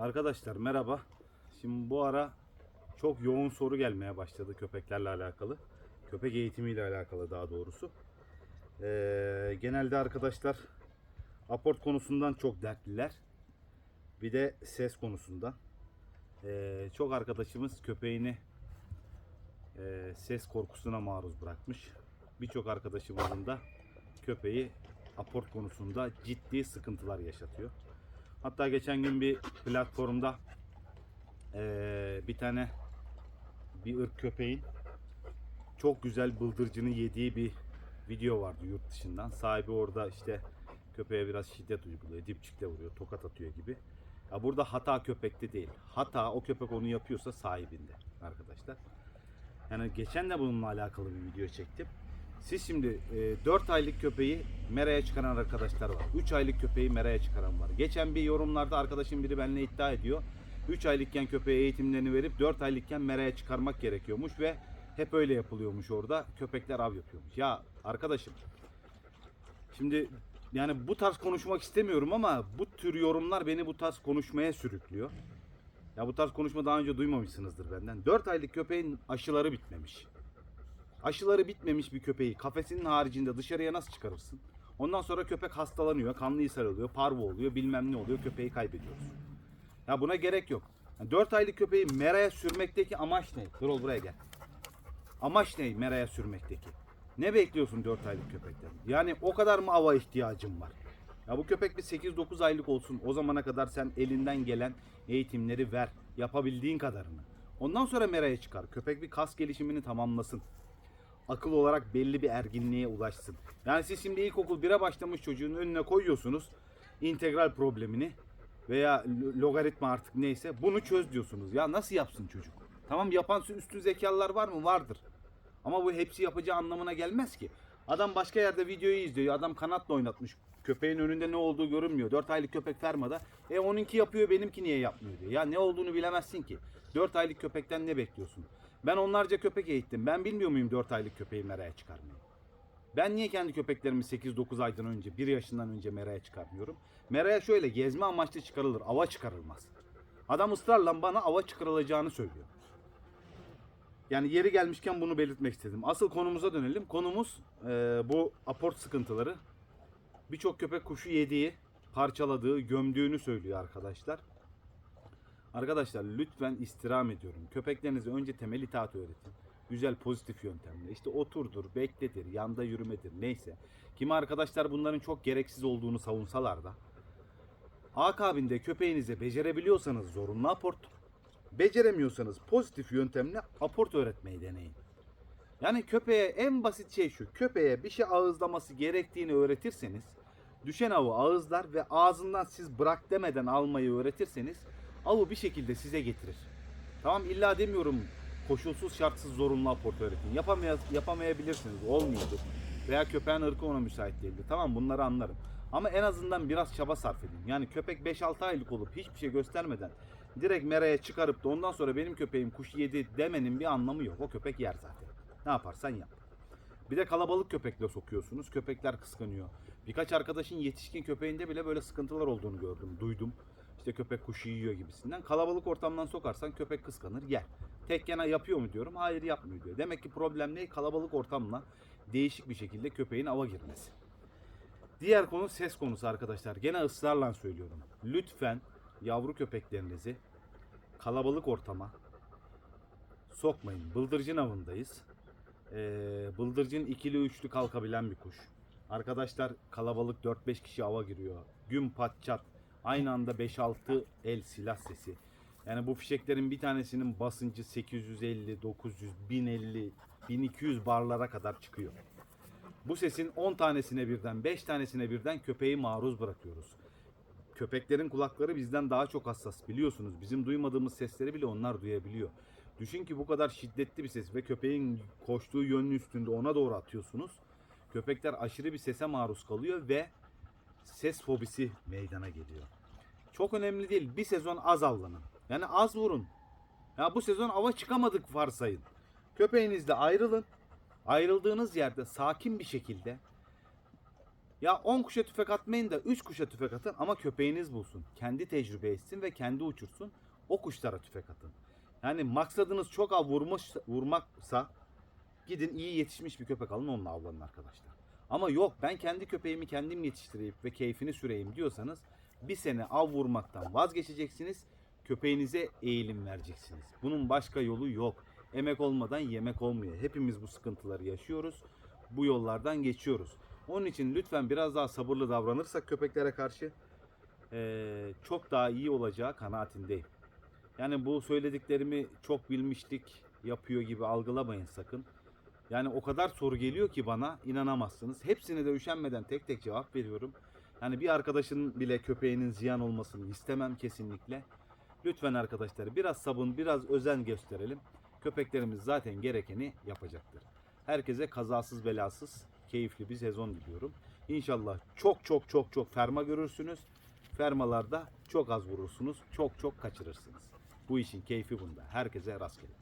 Arkadaşlar merhaba. Şimdi bu ara çok yoğun soru gelmeye başladı köpeklerle alakalı. Köpek eğitimiyle alakalı daha doğrusu. Ee, genelde arkadaşlar aport konusundan çok dertliler. Bir de ses konusundan. Ee, çok arkadaşımız köpeğini e, ses korkusuna maruz bırakmış. Birçok arkadaşımızın da köpeği aport konusunda ciddi sıkıntılar yaşatıyor. Hatta geçen gün bir platformda eee, bir tane bir ırk köpeğin çok güzel bıldırcını yediği bir video vardı yurt dışından. Sahibi orada işte köpeğe biraz şiddet uyguluyor, dipçikle vuruyor, tokat atıyor gibi. Ya burada hata köpekte değil. Hata o köpek onu yapıyorsa sahibinde arkadaşlar. Yani geçen de bununla alakalı bir video çektim. Siz şimdi e, 4 aylık köpeği meraya çıkaran arkadaşlar var. 3 aylık köpeği meraya çıkaran var. Geçen bir yorumlarda arkadaşım biri benimle iddia ediyor. 3 aylıkken köpeğe eğitimlerini verip 4 aylıkken meraya çıkarmak gerekiyormuş ve hep öyle yapılıyormuş orada. Köpekler av yapıyormuş. Ya arkadaşım şimdi yani bu tarz konuşmak istemiyorum ama bu tür yorumlar beni bu tarz konuşmaya sürüklüyor. Ya bu tarz konuşma daha önce duymamışsınızdır benden. 4 aylık köpeğin aşıları bitmemiş. Aşıları bitmemiş bir köpeği kafesinin haricinde dışarıya nasıl çıkarırsın? Ondan sonra köpek hastalanıyor, kanlı ishal oluyor, parvo oluyor, bilmem ne oluyor, köpeği kaybediyoruz. Ya buna gerek yok. 4 aylık köpeği meraya sürmekteki amaç ne? Dur buraya gel. Amaç ne meraya sürmekteki? Ne bekliyorsun 4 aylık köpekten? Yani o kadar mı ava ihtiyacın var? Ya bu köpek bir 8-9 aylık olsun. O zamana kadar sen elinden gelen eğitimleri ver. Yapabildiğin kadarını. Ondan sonra meraya çıkar. Köpek bir kas gelişimini tamamlasın akıl olarak belli bir erginliğe ulaşsın. Yani siz şimdi ilkokul 1'e başlamış çocuğun önüne koyuyorsunuz integral problemini veya lo- logaritma artık neyse bunu çöz diyorsunuz. Ya nasıl yapsın çocuk? Tamam yapan üstün zekalılar var mı? Vardır. Ama bu hepsi yapacağı anlamına gelmez ki. Adam başka yerde videoyu izliyor. Adam kanatla oynatmış. Köpeğin önünde ne olduğu görünmüyor. 4 aylık köpek fermada. E onunki yapıyor benimki niye yapmıyor diyor. Ya ne olduğunu bilemezsin ki. 4 aylık köpekten ne bekliyorsun? Ben onlarca köpek eğittim. Ben bilmiyor muyum 4 aylık köpeği meraya çıkarmayı? Ben niye kendi köpeklerimi 8-9 aydan önce, 1 yaşından önce meraya çıkarmıyorum? Meraya şöyle gezme amaçlı çıkarılır, ava çıkarılmaz. Adam ısrarla bana ava çıkarılacağını söylüyor. Yani yeri gelmişken bunu belirtmek istedim. Asıl konumuza dönelim. Konumuz e, bu aport sıkıntıları. Birçok köpek kuşu yediği, parçaladığı, gömdüğünü söylüyor arkadaşlar. Arkadaşlar lütfen istirham ediyorum. Köpeklerinize önce temel itaat öğretin. Güzel pozitif yöntemle. İşte oturdur, bekledir, yanda yürümedir neyse. Kimi arkadaşlar bunların çok gereksiz olduğunu savunsalar da. Akabinde köpeğinize becerebiliyorsanız zorunlu aport. Beceremiyorsanız pozitif yöntemle aport öğretmeyi deneyin. Yani köpeğe en basit şey şu. Köpeğe bir şey ağızlaması gerektiğini öğretirseniz düşen avı ağızlar ve ağzından siz bırak demeden almayı öğretirseniz avı bir şekilde size getirir. Tamam illa demiyorum koşulsuz şartsız zorunlu aport öğretin. Yapamaya, yapamayabilirsiniz. Olmuyordu. Veya köpeğin ırkı ona müsait değildi. Tamam bunları anlarım. Ama en azından biraz çaba sarf edin. Yani köpek 5-6 aylık olup hiçbir şey göstermeden direkt meraya çıkarıp da ondan sonra benim köpeğim kuş yedi demenin bir anlamı yok. O köpek yer zaten. Ne yaparsan yap. Bir de kalabalık köpekle sokuyorsunuz. Köpekler kıskanıyor. Birkaç arkadaşın yetişkin köpeğinde bile böyle sıkıntılar olduğunu gördüm, duydum. İşte köpek kuşu yiyor gibisinden. Kalabalık ortamdan sokarsan köpek kıskanır, yer. Tek yana yapıyor mu diyorum. Hayır yapmıyor diyor. Demek ki problem ne? Kalabalık ortamla değişik bir şekilde köpeğin ava girmesi. Diğer konu ses konusu arkadaşlar. Gene ısrarla söylüyorum. Lütfen yavru köpeklerinizi kalabalık ortama sokmayın. Bıldırcın avındayız. Ee, bıldırcın ikili üçlü kalkabilen bir kuş. Arkadaşlar kalabalık 4-5 kişi ava giriyor. Gün pat çat. Aynı anda 5-6 el silah sesi. Yani bu fişeklerin bir tanesinin basıncı 850, 900, 1050, 1200 barlara kadar çıkıyor. Bu sesin 10 tanesine birden, 5 tanesine birden köpeği maruz bırakıyoruz. Köpeklerin kulakları bizden daha çok hassas biliyorsunuz. Bizim duymadığımız sesleri bile onlar duyabiliyor. Düşün ki bu kadar şiddetli bir ses ve köpeğin koştuğu yönün üstünde ona doğru atıyorsunuz. Köpekler aşırı bir sese maruz kalıyor ve ses fobisi meydana geliyor. Çok önemli değil. Bir sezon az avlanın. Yani az vurun. Ya bu sezon ava çıkamadık varsayın. Köpeğinizle ayrılın. Ayrıldığınız yerde sakin bir şekilde Ya 10 kuşa tüfek atmayın da 3 kuşa tüfek atın ama köpeğiniz bulsun. Kendi tecrübe etsin ve kendi uçursun. O kuşlara tüfek atın. Yani maksadınız çok av vurmuş, vurmaksa gidin iyi yetişmiş bir köpek alın onunla avlanın arkadaşlar. Ama yok ben kendi köpeğimi kendim yetiştireyim ve keyfini süreyim diyorsanız bir sene av vurmaktan vazgeçeceksiniz. Köpeğinize eğilim vereceksiniz. Bunun başka yolu yok. Emek olmadan yemek olmuyor. Hepimiz bu sıkıntıları yaşıyoruz. Bu yollardan geçiyoruz. Onun için lütfen biraz daha sabırlı davranırsak köpeklere karşı eee, çok daha iyi olacağı kanaatindeyim. Yani bu söylediklerimi çok bilmişlik yapıyor gibi algılamayın sakın. Yani o kadar soru geliyor ki bana inanamazsınız. Hepsine de üşenmeden tek tek cevap veriyorum. Yani bir arkadaşın bile köpeğinin ziyan olmasını istemem kesinlikle. Lütfen arkadaşlar biraz sabın, biraz özen gösterelim. Köpeklerimiz zaten gerekeni yapacaktır. Herkese kazasız belasız keyifli bir sezon diliyorum. İnşallah çok çok çok çok ferma görürsünüz. Fermalarda çok az vurursunuz, çok çok kaçırırsınız. Bu işin keyfi bunda. Herkese rastgele.